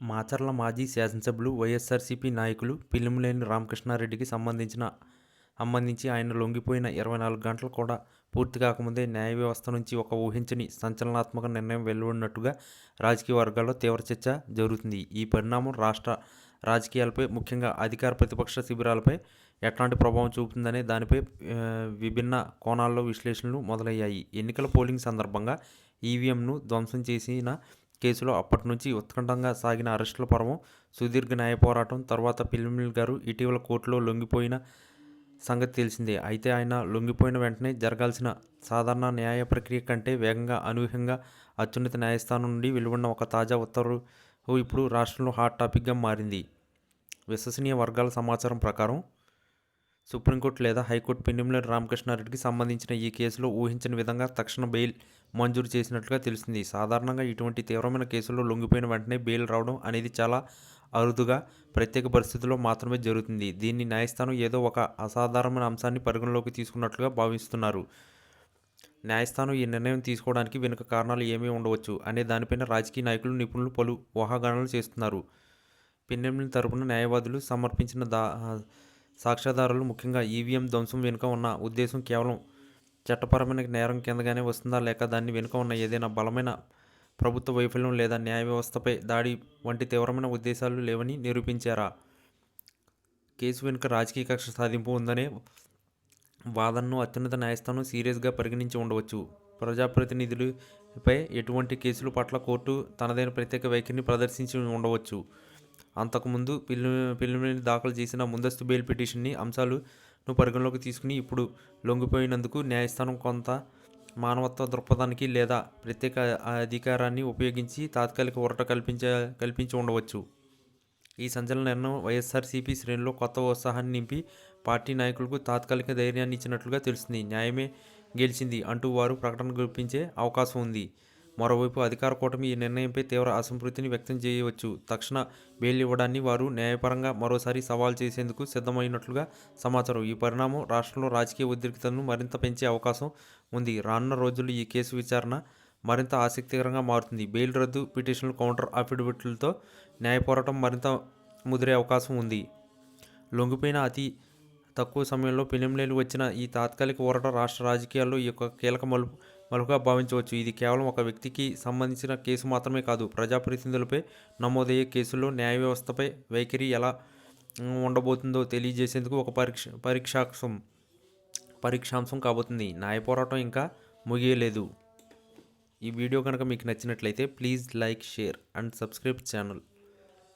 మాచర్ల మాజీ శాసనసభ్యులు వైఎస్ఆర్సీపీ నాయకులు పిల్లిమినేని రామకృష్ణారెడ్డికి సంబంధించిన సంబంధించి ఆయన లొంగిపోయిన ఇరవై నాలుగు గంటలు కూడా పూర్తి కాకముందే న్యాయ వ్యవస్థ నుంచి ఒక ఊహించని సంచలనాత్మక నిర్ణయం వెలువడినట్టుగా రాజకీయ వర్గాల్లో తీవ్ర చర్చ జరుగుతుంది. ఈ పరిణామం రాష్ట్ర రాజకీయాలపై ముఖ్యంగా అధికార ప్రతిపక్ష శిబిరాలపై ఎట్లాంటి ప్రభావం చూపుతుందనే దానిపై విభిన్న కోణాల్లో విశ్లేషణలు మొదలయ్యాయి. ఎన్నికల పోలింగ్ సందర్భంగా ఈవీఎంను ధ్వంసం చేసిన కేసులో అప్పటి నుంచి ఉత్కంఠంగా సాగిన అరెస్టుల పర్వం సుదీర్ఘ న్యాయ పోరాటం తర్వాత పిల్లిమిల్ గారు ఇటీవల కోర్టులో లొంగిపోయిన సంగతి తెలిసిందే. అయితే ఆయన లొంగిపోయిన వెంటనే జరగాల్సిన సాధారణ న్యాయ ప్రక్రియ కంటే వేగంగా అనూహ్యంగా అత్యున్నత న్యాయస్థానం నుండి వెలువడిన ఒక తాజా ఉత్తర్వు ఇప్పుడు రాష్ట్రంలో హాట్ టాపిక్గా మారింది. విశ్వసనీయ వర్గాల సమాచారం ప్రకారం సుప్రీంకోర్టు లేదా హైకోర్టు పిన్నెంలేని రామకృష్ణారెడ్డికి సంబంధించిన ఈ కేసులో ఊహించిన విధంగా తక్షణ బెయిల్ మంజూరు చేసినట్లుగా తెలిసింది. సాధారణంగా ఇటువంటి తీవ్రమైన కేసుల్లో లొంగిపోయిన వెంటనే బెయిల్ రావడం అనేది చాలా అరుదుగా ప్రత్యేక పరిస్థితుల్లో మాత్రమే జరుగుతుంది. దీన్ని న్యాయస్థానం ఏదో ఒక అసాధారణమైన అంశాన్ని పరిగణలోకి తీసుకున్నట్లుగా భావిస్తున్నారు. న్యాయస్థానం ఈ నిర్ణయం తీసుకోవడానికి వెనుక కారణాలు ఏమీ ఉండవచ్చు అనే దానిపైన రాజకీయ నాయకులు నిపుణులు పలు ఊహాగానాలు చేస్తున్నారు. పిన్నెంల తరపున న్యాయవాదులు సమర్పించిన దా సాక్ష్యాధారాలు ముఖ్యంగా ఈవీఎం ధ్వంసం వెనుక ఉన్న ఉద్దేశం కేవలం చట్టపరమైన నేరం కిందగానే వస్తుందా లేక దాన్ని వెనుక ఉన్న ఏదైనా బలమైన ప్రభుత్వ వైఫల్యం లేదా న్యాయ వ్యవస్థపై దాడి వంటి తీవ్రమైన ఉద్దేశాలు లేవని నిరూపించారా? కేసు వెనుక రాజకీయ కక్ష సాధింపు ఉందనే వాదనను అత్యున్నత న్యాయస్థానం సీరియస్గా పరిగణించి ఉండవచ్చు. ప్రజాప్రతినిధులపై ఎటువంటి కేసుల పట్ల కోర్టు తనదైన ప్రత్యేక వైఖరిని ప్రదర్శించి ఉండవచ్చు. అంతకుముందు పిల్లి పిల్లిమిని దాఖలు చేసిన ముందస్తు బెయిల్ పిటిషన్ని అంశాలు ను పరిగణలోకి తీసుకుని ఇప్పుడు లొంగిపోయినందుకు న్యాయస్థానం కొంత మానవత్వ దృక్పథానికి లేదా ప్రత్యేక అధికారాన్ని ఉపయోగించి తాత్కాలిక ఊరట కల్పించ కల్పించి ఉండవచ్చు. ఈ సంచలన నిర్ణయం వైఎస్ఆర్సీపీ శ్రేణిలో కొత్త ఉత్సాహాన్ని నింపి పార్టీ నాయకులకు తాత్కాలిక ధైర్యాన్ని ఇచ్చినట్లుగా తెలుస్తుంది. న్యాయమే గెలిచింది అంటూ వారు ప్రకటన గుప్పించే అవకాశం ఉంది. మరోవైపు అధికార కూటమి ఈ నిర్ణయంపై తీవ్ర అసంతృప్తిని వ్యక్తం చేయవచ్చు. తక్షణ బెయిల్ ఇవ్వడాన్ని వారు న్యాయపరంగా మరోసారి సవాల్ చేసేందుకు సిద్ధమైనట్లుగా సమాచారం. ఈ పరిణామం రాష్ట్రంలో రాజకీయ ఉద్రిక్తతను మరింత పెంచే అవకాశం ఉంది. రానున్న రోజుల్లో ఈ కేసు విచారణ మరింత ఆసక్తికరంగా మారుతుంది. బెయిల్ రద్దు పిటిషన్లు కౌంటర్ అఫిడవిట్లతో న్యాయ పోరాటం మరింత ముదిరే అవకాశం ఉంది. లొంగిపోయిన అతి తక్కువ సమయంలో పిలింలేలు వచ్చిన ఈ తాత్కాలిక ఊరట రాష్ట్ర రాజకీయాల్లో ఈ యొక్క కీలక మలుపు మలుపుగా భావించవచ్చు. ఇది కేవలం ఒక వ్యక్తికి సంబంధించిన కేసు మాత్రమే కాదు ప్రజాప్రతినిధులపై నమోదయ్యే కేసుల్లో న్యాయ వ్యవస్థపై వైఖరి ఎలా ఉండబోతుందో తెలియజేసేందుకు ఒక పరీక్ష పరీక్షాంశం పరీక్షాంశం కాబోతుంది. న్యాయ పోరాటం ఇంకా ముగియలేదు. ఈ వీడియో కనుక మీకు నచ్చినట్లయితే please like share and subscribe channel.